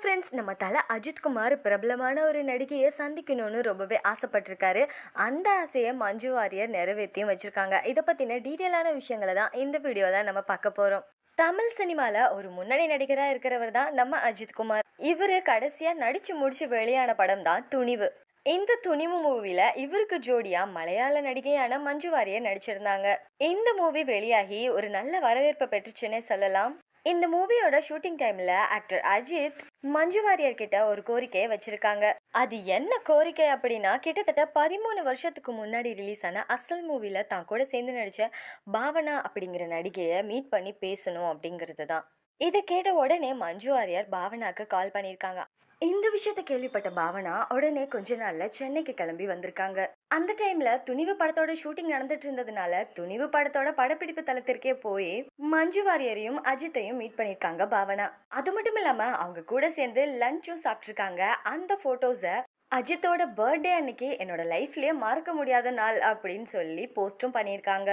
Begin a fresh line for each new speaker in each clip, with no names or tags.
Friends நம்ம தலை அஜித்குமார் பிரபலமான ஒரு நடிகையை சந்திக்கணும்னு ரொம்பவே ஆசைப்பட்டிருக்காரு. அந்த ஆசையை மஞ்சு வாரியர் நிறைவேற்றியும் வச்சுருக்காங்க. இதை பற்றின டீட்டெயிலான விஷயங்களை தான் இந்த வீடியோவில் நம்ம பார்க்க போகிறோம் தமிழ் சினிமாவில் ஒரு முன்னணி நடிகராக இருக்கிறவர் தான் நம்ம அஜித்குமார் இவர் கடைசியாக நடித்து முடித்து வெளியான படம் தான் துணிவு. இந்த துணிவு மூவில இவருக்கு ஜோடியா மலையாள நடிகையான மஞ்சு வாரியர் நடிச்சிருந்தாங்க. இந்த மூவி வெளியாகி ஒரு நல்ல வரவேற்பை பெற்றுச்சுன்னே சொல்லலாம். இந்த மூவியோட ஷூட்டிங் டைம்ல ஆக்டர் அஜித் மஞ்சு வாரியர் கிட்ட ஒரு கோரிக்கையை வச்சிருக்காங்க. அது என்ன கோரிக்கை அப்படின்னா கிட்டத்தட்ட பதிமூணு வருஷத்துக்கு முன்னாடி ரிலீஸ் ஆன அசல் மூவில தான் கூட சேர்ந்து நடிச்ச பாவனா அப்படிங்கிற நடிகையை மீட் பண்ணி பேசணும் அப்படிங்கிறது தான். இதை கேட்ட உடனே மஞ்சு வாரியர் பாவனாக்கு கால் பண்ணியிருக்காங்க. இந்த விஷயத்தை கேள்விப்பட்ட பாவனா உடனே கொஞ்ச நாள்ல சென்னைக்கு கிளம்பி வந்திருக்காங்க. அந்த டைம்ல துணிவு படத்தோட ஷூட்டிங் நடந்துட்டு இருந்ததுனால துணிவு படத்தோட படப்பிடிப்பு தளத்திற்கே போய் மஞ்சு வாரியரையும் அஜித்தையும் மீட் பண்ணிருக்காங்க பாவனா. அது மட்டும் இல்லாம அவங்க கூட சேர்ந்து லஞ்சும் சாப்பிட்ருக்காங்க அந்த போட்டோஸை அஜித்தோட பர்த்டே அன்னைக்கு என்னோட லைஃப்லயே மறக்க முடியாத நாள் அப்படின்னு சொல்லி போஸ்டும் பண்ணியிருக்காங்க.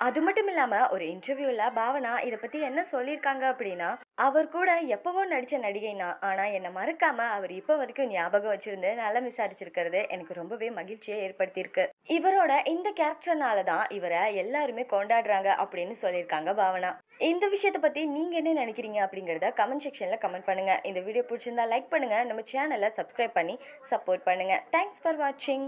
அது மட்டும் இல்லாமல் ஒரு இன்டர்வியூவில் பாவனா இதை பற்றி என்ன சொல்லியிருக்காங்க அப்படின்னா அவர் கூட எப்போவும் நடித்த நடிகை நடிகைனா ஆனால் என்னை மறக்காமல் அவர் இப்போ வரைக்கும் ஞாபகம் வச்சுருந்து நல்லா விசாரிச்சிருக்கிறது எனக்கு ரொம்பவே மகிழ்ச்சியை ஏற்படுத்தியிருக்கு. இவரோட இந்த கேரக்டர்னால தான் இவரை எல்லாருமே கொண்டாடுறாங்க அப்படின்னு சொல்லியிருக்காங்க பாவனா. இந்த விஷயத்தை பற்றி நீங்கள் என்ன நினைக்கிறீங்க அப்படிங்கிறத கமெண்ட் செக்ஷனில் கமெண்ட் பண்ணுங்க. இந்த வீடியோ பிடிச்சிருந்தா லைக் பண்ணுங்கள் நம்ம சேனலை சப்ஸ்கிரைப் பண்ணி சப்போர்ட் பண்ணுங்கள் தேங்க்ஸ் ஃபார் வாட்சிங்